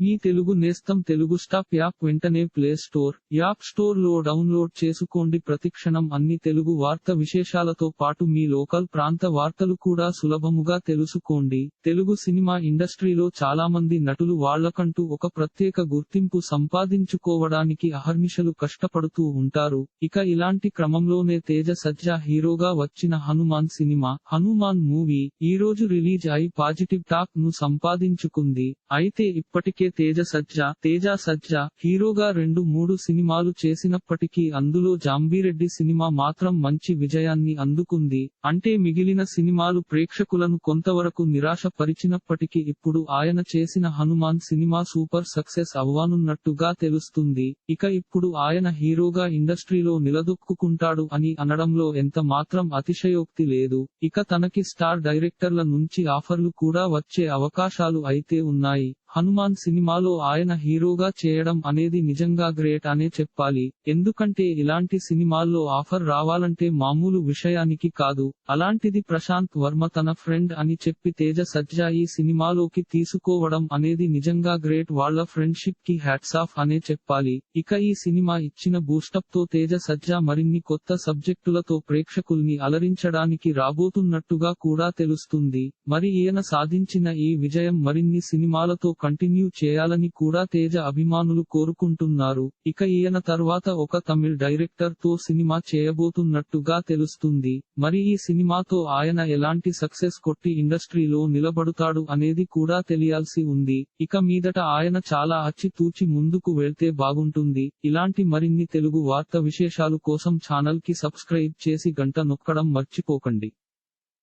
మీ తెలుగు నేస్తం Telugu stop app వెంటనే play store app స్టోర్లో డౌన్లోడ్ చేసుకోండి. ప్రతిక్షణం అన్ని తెలుగు వార్త విశేషాలతో పాటు మీ లోకల్ ప్రాంత వార్తలు కూడా సులభముగా తెలుసుకోండి. తెలుగు సినిమా ఇండస్ట్రీలో చాలా మంది నటులు వాళ్ళకంటూ ఒక ప్రత్యేక గుర్తింపు సంపాదించుకోవడానికి అహర్నిశలు కష్టపడుతూ ఉంటారు. ఇక ఇలాంటి క్రమంలోనే తేజ సజ్జా హీరోగా వచ్చిన హనుమాన్ సినిమా హనుమాన్ మూవీ ఈ రోజు రిలీజ్ అయి పాజిటివ్ టాక్ను సంపాదించుకుంది. అయితే ఇప్పటికే తేజ సజ్జా తేజ సజ్జా హీరోగా రెండు మూడు సినిమాలు చేసినప్పటికీ అందులో జాంబీరెడ్డి సినిమా మాత్రం మంచి విజయాన్ని అందుకుంది. అంటే మిగిలిన సినిమాలు ప్రేక్షకులను కొంతవరకు నిరాశ పరిచినప్పటికీ ఇప్పుడు ఆయన చేసిన హనుమాన్ సినిమా సూపర్ సక్సెస్ అవ్వానున్నట్టుగా తెలుస్తుంది. ఇక ఇప్పుడు ఆయన హీరోగా ఇండస్ట్రీలో నిలదొక్కుంటాడు అని అనడంలో ఎంత మాత్రం అతిశయోక్తి లేదు. ఇక తనకి స్టార్ డైరెక్టర్ల నుంచి ఆఫర్లు కూడా వచ్చే అవకాశాలు అయితే ఉన్నాయి. హనుమాన్ సినిమాలో ఆయన హీరోగా చేయడం అనేది నిజంగా గ్రేట్ అనే చెప్పాలి. ఎందుకంటే ఇలాంటి సినిమాల్లో ఆఫర్ రావాలంటే మామూలు విషయానికి కాదు. అలాంటిది ప్రశాంత్ వర్మ తన ఫ్రెండ్ అని చెప్పి తేజ సజ్జా ఈ సినిమాలోకి తీసుకోవడం అనేది నిజంగా గ్రేట్ వాళ్ళ ఫ్రెండ్షిప్కి హ్యాట్స్ ఆఫ్ అనే చెప్పాలి. ఇక ఈ సినిమా ఇచ్చిన బూస్టప్తో తేజ సజ్జా మరిన్ని కొత్త సబ్జెక్టులతో ప్రేక్షకుల్ని అలరించడానికి రాబోతున్నట్టుగా కూడా తెలుస్తుంది. మరి ఈయన సాధించిన ఈ విజయం మరిన్ని సినిమాలతో కంటిన్యూ చేయాలని కూడా తేజ అభిమానులు కోరుకుంటున్నారు. ఇక ఈయన తర్వాత ఒక తమిళ్ డైరెక్టర్తో సినిమా చేయబోతున్నట్టుగా తెలుస్తుంది. మరి ఈ సినిమాతో ఆయన ఎలాంటి సక్సెస్ కొట్టి ఇండస్ట్రీలో నిలబడుతాడు అనేది కూడా తెలియాల్సి ఉంది. ఇక మీదట ఆయన చాలా అచ్చితూచి ముందుకు వెళ్తే బాగుంటుంది. ఇలాంటి మరిన్ని తెలుగు వార్త విశేషాలు కోసం ఛానల్కి సబ్స్క్రైబ్ చేసి గంట నొక్కడం మర్చిపోకండి.